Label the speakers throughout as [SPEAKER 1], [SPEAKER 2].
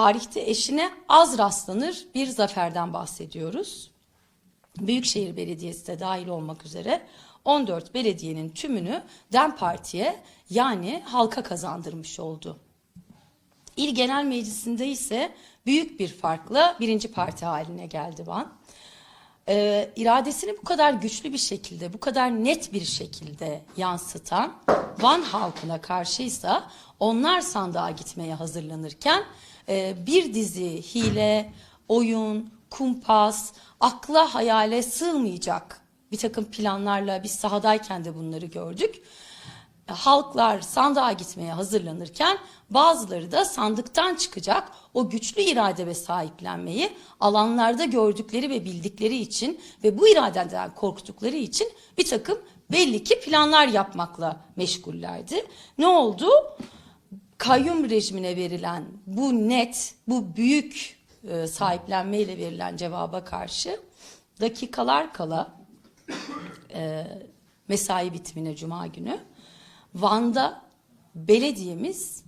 [SPEAKER 1] tarihte eşine az rastlanır bir zaferden bahsediyoruz. Büyükşehir Belediyesi de dahil olmak üzere 14 belediyenin tümünü DEM Parti'ye yani halka kazandırmış oldu. İl Genel Meclisi'nde ise büyük bir farkla birinci parti haline geldi Van. Ee, iradesini bu kadar güçlü bir şekilde, bu kadar net bir şekilde yansıtan Van halkına karşıysa onlar sandığa gitmeye hazırlanırken e, bir dizi hile, oyun, kumpas, akla hayale sığmayacak bir takım planlarla biz sahadayken de bunları gördük halklar sandığa gitmeye hazırlanırken bazıları da sandıktan çıkacak o güçlü irade ve sahiplenmeyi alanlarda gördükleri ve bildikleri için ve bu iradeden korktukları için bir takım belli ki planlar yapmakla meşgullerdi. Ne oldu? Kayyum rejimine verilen bu net, bu büyük e, sahiplenmeyle verilen cevaba karşı dakikalar kala e, mesai bitimine cuma günü Van'da belediyemiz,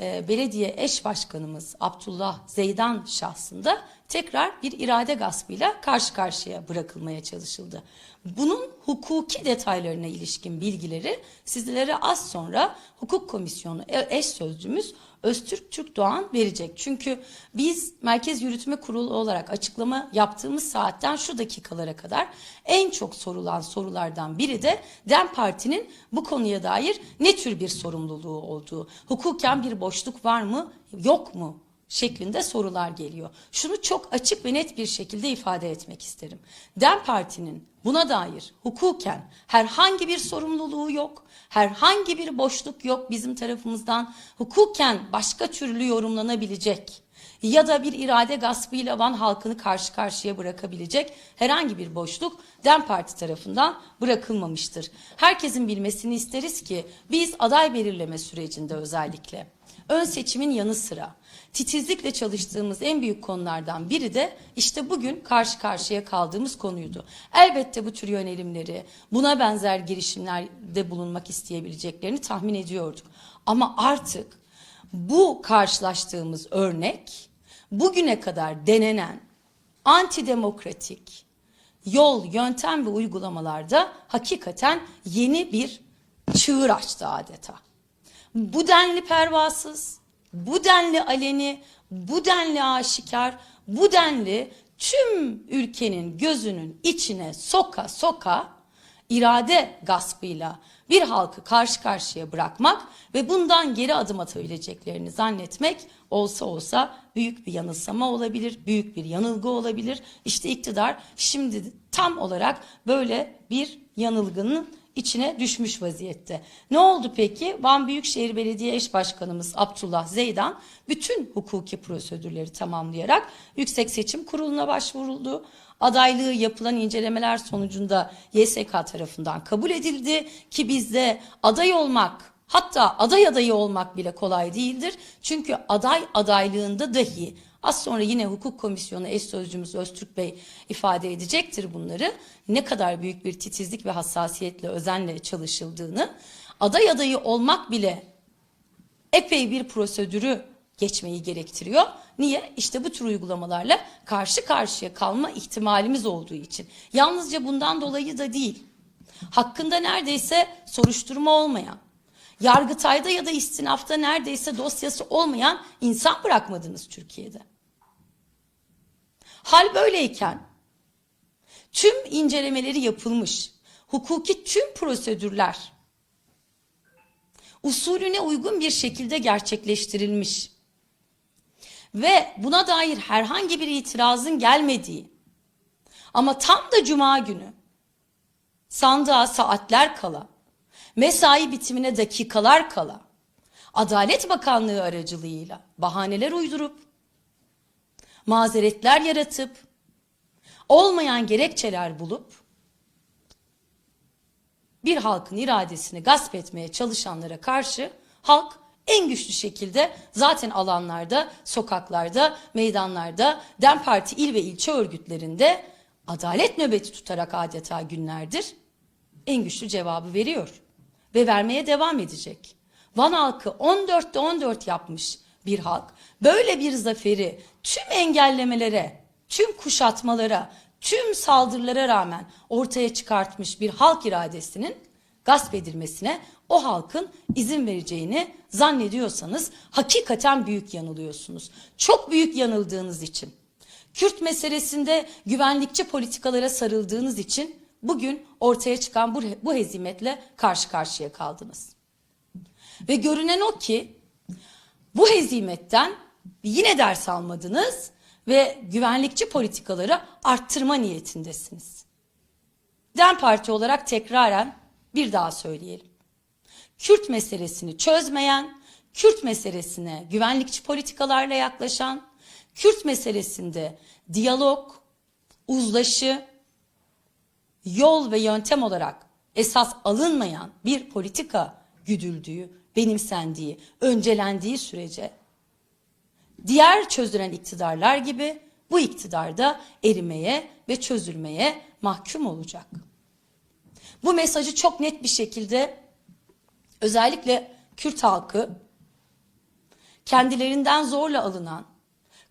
[SPEAKER 1] e, belediye eş başkanımız Abdullah Zeydan şahsında tekrar bir irade gaspıyla karşı karşıya bırakılmaya çalışıldı. Bunun hukuki detaylarına ilişkin bilgileri sizlere az sonra hukuk komisyonu e, eş sözcümüz Öztürk Türk Doğan verecek. Çünkü biz Merkez Yürütme Kurulu olarak açıklama yaptığımız saatten şu dakikalara kadar en çok sorulan sorulardan biri de DEM Parti'nin bu konuya dair ne tür bir sorumluluğu olduğu. Hukuken bir boşluk var mı yok mu şeklinde sorular geliyor. Şunu çok açık ve net bir şekilde ifade etmek isterim. DEM Parti'nin buna dair hukuken herhangi bir sorumluluğu yok. Herhangi bir boşluk yok bizim tarafımızdan. Hukuken başka türlü yorumlanabilecek ya da bir irade gaspıyla Van halkını karşı karşıya bırakabilecek herhangi bir boşluk DEM Parti tarafından bırakılmamıştır. Herkesin bilmesini isteriz ki biz aday belirleme sürecinde özellikle ön seçimin yanı sıra titizlikle çalıştığımız en büyük konulardan biri de işte bugün karşı karşıya kaldığımız konuydu. Elbette bu tür yönelimleri, buna benzer girişimlerde bulunmak isteyebileceklerini tahmin ediyorduk. Ama artık bu karşılaştığımız örnek bugüne kadar denenen antidemokratik yol, yöntem ve uygulamalarda hakikaten yeni bir çığır açtı adeta. Bu denli pervasız, bu denli aleni, bu denli aşikar, bu denli tüm ülkenin gözünün içine soka soka irade gaspıyla bir halkı karşı karşıya bırakmak ve bundan geri adım atabileceklerini zannetmek olsa olsa büyük bir yanılsama olabilir, büyük bir yanılgı olabilir. İşte iktidar şimdi tam olarak böyle bir yanılgının içine düşmüş vaziyette. Ne oldu peki? Van Büyükşehir Belediye Eş Başkanımız Abdullah Zeydan bütün hukuki prosedürleri tamamlayarak Yüksek Seçim Kurulu'na başvuruldu. Adaylığı yapılan incelemeler sonucunda YSK tarafından kabul edildi ki bizde aday olmak hatta aday adayı olmak bile kolay değildir. Çünkü aday adaylığında dahi Az sonra yine hukuk komisyonu eş sözcümüz Öztürk Bey ifade edecektir bunları. Ne kadar büyük bir titizlik ve hassasiyetle, özenle çalışıldığını. Aday adayı olmak bile epey bir prosedürü geçmeyi gerektiriyor. Niye? İşte bu tür uygulamalarla karşı karşıya kalma ihtimalimiz olduğu için. Yalnızca bundan dolayı da değil. Hakkında neredeyse soruşturma olmayan, Yargıtay'da ya da istinafta neredeyse dosyası olmayan insan bırakmadınız Türkiye'de. Hal böyleyken tüm incelemeleri yapılmış, hukuki tüm prosedürler usulüne uygun bir şekilde gerçekleştirilmiş ve buna dair herhangi bir itirazın gelmediği ama tam da cuma günü sandığa saatler kala mesai bitimine dakikalar kala Adalet Bakanlığı aracılığıyla bahaneler uydurup mazeretler yaratıp olmayan gerekçeler bulup bir halkın iradesini gasp etmeye çalışanlara karşı halk en güçlü şekilde zaten alanlarda, sokaklarda, meydanlarda, DEM Parti il ve ilçe örgütlerinde adalet nöbeti tutarak adeta günlerdir en güçlü cevabı veriyor ve vermeye devam edecek. Van halkı 14'te 14 yapmış bir halk böyle bir zaferi tüm engellemelere, tüm kuşatmalara, tüm saldırılara rağmen ortaya çıkartmış bir halk iradesinin gasp edilmesine o halkın izin vereceğini zannediyorsanız hakikaten büyük yanılıyorsunuz. Çok büyük yanıldığınız için. Kürt meselesinde güvenlikçi politikalara sarıldığınız için bugün ortaya çıkan bu, bu hezimetle karşı karşıya kaldınız. Ve görünen o ki bu hezimetten yine ders almadınız ve güvenlikçi politikaları arttırma niyetindesiniz. DEM Parti olarak tekraren bir daha söyleyelim. Kürt meselesini çözmeyen, Kürt meselesine güvenlikçi politikalarla yaklaşan, Kürt meselesinde diyalog, uzlaşı, yol ve yöntem olarak esas alınmayan bir politika güdüldüğü, benimsendiği, öncelendiği sürece diğer çözülen iktidarlar gibi bu iktidar da erimeye ve çözülmeye mahkum olacak. Bu mesajı çok net bir şekilde özellikle Kürt halkı kendilerinden zorla alınan,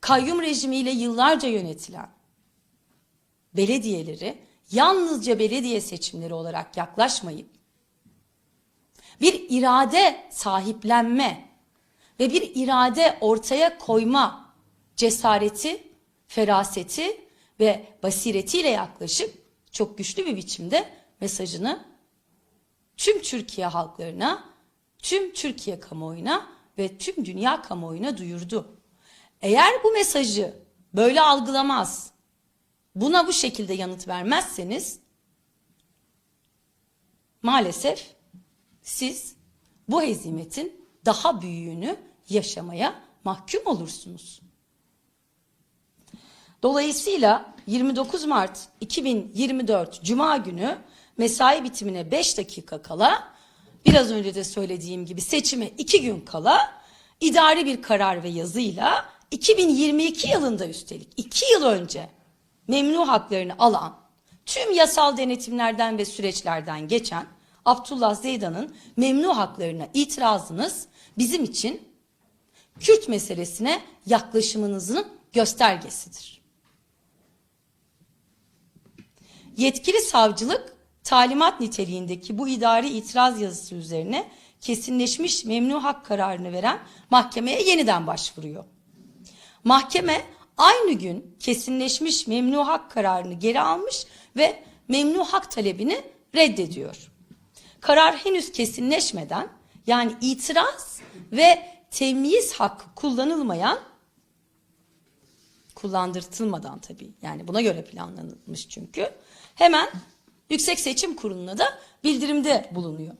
[SPEAKER 1] kayyum rejimiyle yıllarca yönetilen belediyeleri yalnızca belediye seçimleri olarak yaklaşmayıp bir irade sahiplenme ve bir irade ortaya koyma cesareti, feraseti ve basiretiyle yaklaşıp çok güçlü bir biçimde mesajını tüm Türkiye halklarına, tüm Türkiye kamuoyuna ve tüm dünya kamuoyuna duyurdu. Eğer bu mesajı böyle algılamaz, buna bu şekilde yanıt vermezseniz maalesef siz bu hezimetin daha büyüğünü yaşamaya mahkum olursunuz. Dolayısıyla 29 Mart 2024 Cuma günü mesai bitimine 5 dakika kala biraz önce de söylediğim gibi seçime 2 gün kala idari bir karar ve yazıyla 2022 yılında üstelik 2 yıl önce memnu haklarını alan tüm yasal denetimlerden ve süreçlerden geçen Abdullah Zeydan'ın memnu haklarına itirazınız bizim için Kürt meselesine yaklaşımınızın göstergesidir. Yetkili savcılık talimat niteliğindeki bu idari itiraz yazısı üzerine kesinleşmiş memnu hak kararını veren mahkemeye yeniden başvuruyor. Mahkeme aynı gün kesinleşmiş memnu hak kararını geri almış ve memnu hak talebini reddediyor. Karar henüz kesinleşmeden yani itiraz ve temyiz hakkı kullanılmayan kullandırtılmadan tabii yani buna göre planlanmış çünkü hemen Yüksek Seçim Kurulu'na da bildirimde bulunuyor.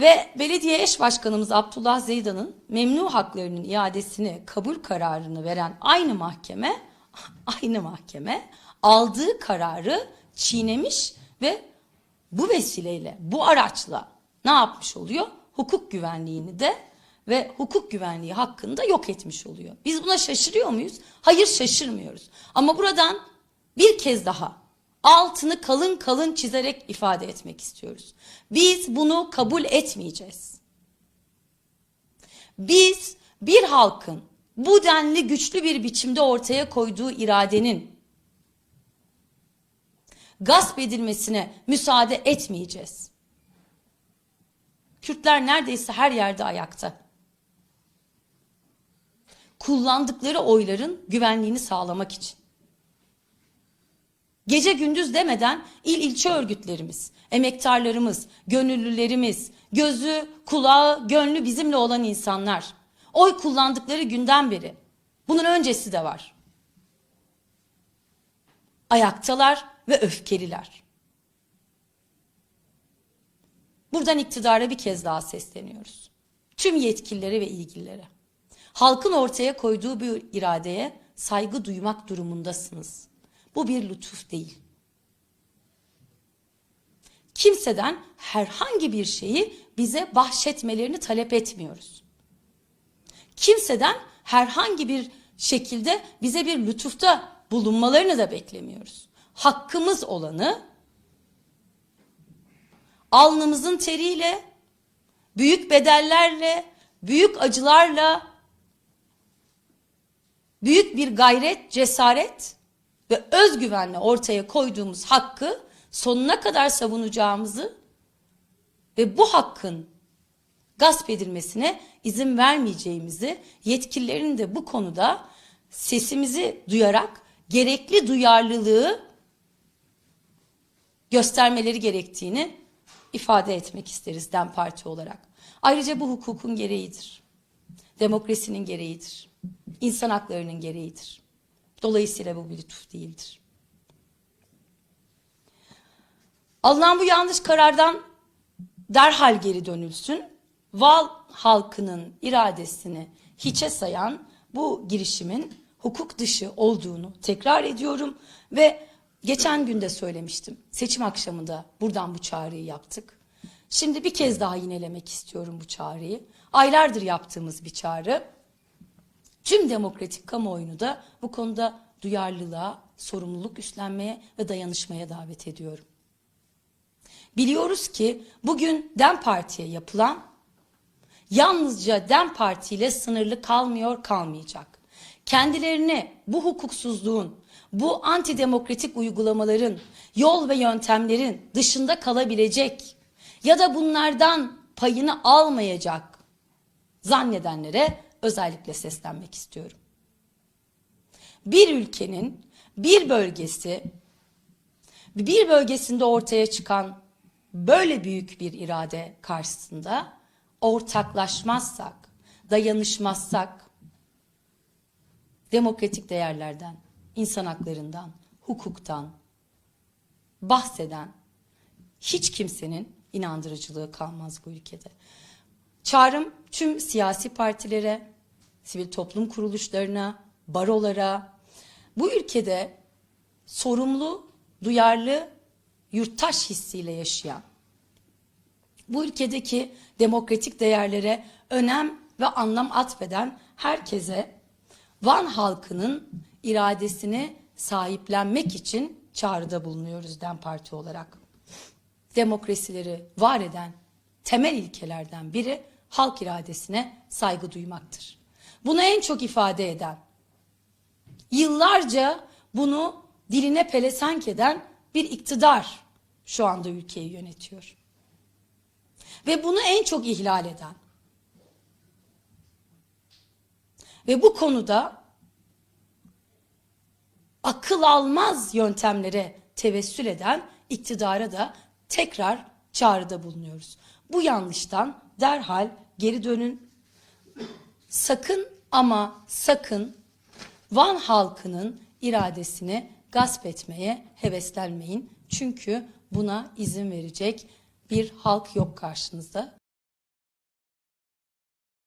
[SPEAKER 1] Ve belediye eş başkanımız Abdullah Zeydan'ın memnu haklarının iadesini kabul kararını veren aynı mahkeme aynı mahkeme aldığı kararı çiğnemiş ve bu vesileyle bu araçla ne yapmış oluyor? Hukuk güvenliğini de ve hukuk güvenliği hakkında yok etmiş oluyor. Biz buna şaşırıyor muyuz? Hayır şaşırmıyoruz. Ama buradan bir kez daha altını kalın kalın çizerek ifade etmek istiyoruz. Biz bunu kabul etmeyeceğiz. Biz bir halkın bu denli güçlü bir biçimde ortaya koyduğu iradenin gasp edilmesine müsaade etmeyeceğiz. Kürtler neredeyse her yerde ayakta. Kullandıkları oyların güvenliğini sağlamak için. Gece gündüz demeden il ilçe örgütlerimiz, emektarlarımız, gönüllülerimiz, gözü, kulağı, gönlü bizimle olan insanlar. Oy kullandıkları günden beri. Bunun öncesi de var. Ayaktalar ve öfkeliler. Buradan iktidara bir kez daha sesleniyoruz. Tüm yetkililere ve ilgililere. Halkın ortaya koyduğu bir iradeye saygı duymak durumundasınız. Bu bir lütuf değil. Kimseden herhangi bir şeyi bize bahşetmelerini talep etmiyoruz. Kimseden herhangi bir şekilde bize bir lütufta bulunmalarını da beklemiyoruz. Hakkımız olanı alnımızın teriyle, büyük bedellerle, büyük acılarla büyük bir gayret, cesaret ve özgüvenle ortaya koyduğumuz hakkı sonuna kadar savunacağımızı ve bu hakkın gasp edilmesine izin vermeyeceğimizi, yetkililerin de bu konuda sesimizi duyarak gerekli duyarlılığı göstermeleri gerektiğini ifade etmek isteriz DEM Parti olarak. Ayrıca bu hukukun gereğidir. Demokrasinin gereğidir. İnsan haklarının gereğidir. Dolayısıyla bu bir lütuf değildir. Alınan bu yanlış karardan derhal geri dönülsün. Val halkının iradesini hiçe sayan bu girişimin hukuk dışı olduğunu tekrar ediyorum ve geçen günde söylemiştim. Seçim akşamında buradan bu çağrıyı yaptık. Şimdi bir kez daha yinelemek istiyorum bu çağrıyı. Aylardır yaptığımız bir çağrı. Tüm demokratik kamuoyunu da bu konuda duyarlılığa, sorumluluk üstlenmeye ve dayanışmaya davet ediyorum. Biliyoruz ki bugün DEM Parti'ye yapılan yalnızca DEM Parti ile sınırlı kalmıyor kalmayacak. Kendilerini bu hukuksuzluğun, bu antidemokratik uygulamaların, yol ve yöntemlerin dışında kalabilecek ya da bunlardan payını almayacak zannedenlere özellikle seslenmek istiyorum. Bir ülkenin bir bölgesi bir bölgesinde ortaya çıkan böyle büyük bir irade karşısında ortaklaşmazsak, dayanışmazsak demokratik değerlerden, insan haklarından, hukuktan bahseden hiç kimsenin inandırıcılığı kalmaz bu ülkede. Çağrım tüm siyasi partilere, sivil toplum kuruluşlarına, barolara, bu ülkede sorumlu, duyarlı, yurttaş hissiyle yaşayan, bu ülkedeki demokratik değerlere önem ve anlam atfeden herkese Van halkının iradesini sahiplenmek için çağrıda bulunuyoruz DEM Parti olarak. Demokrasileri var eden temel ilkelerden biri halk iradesine saygı duymaktır. Bunu en çok ifade eden, yıllarca bunu diline pelesenk eden bir iktidar şu anda ülkeyi yönetiyor. Ve bunu en çok ihlal eden ve bu konuda akıl almaz yöntemlere tevessül eden iktidara da tekrar çağrıda bulunuyoruz. Bu yanlıştan derhal geri dönün. Sakın ama sakın Van halkının iradesini gasp etmeye heveslenmeyin. Çünkü buna izin verecek bir halk yok karşınızda.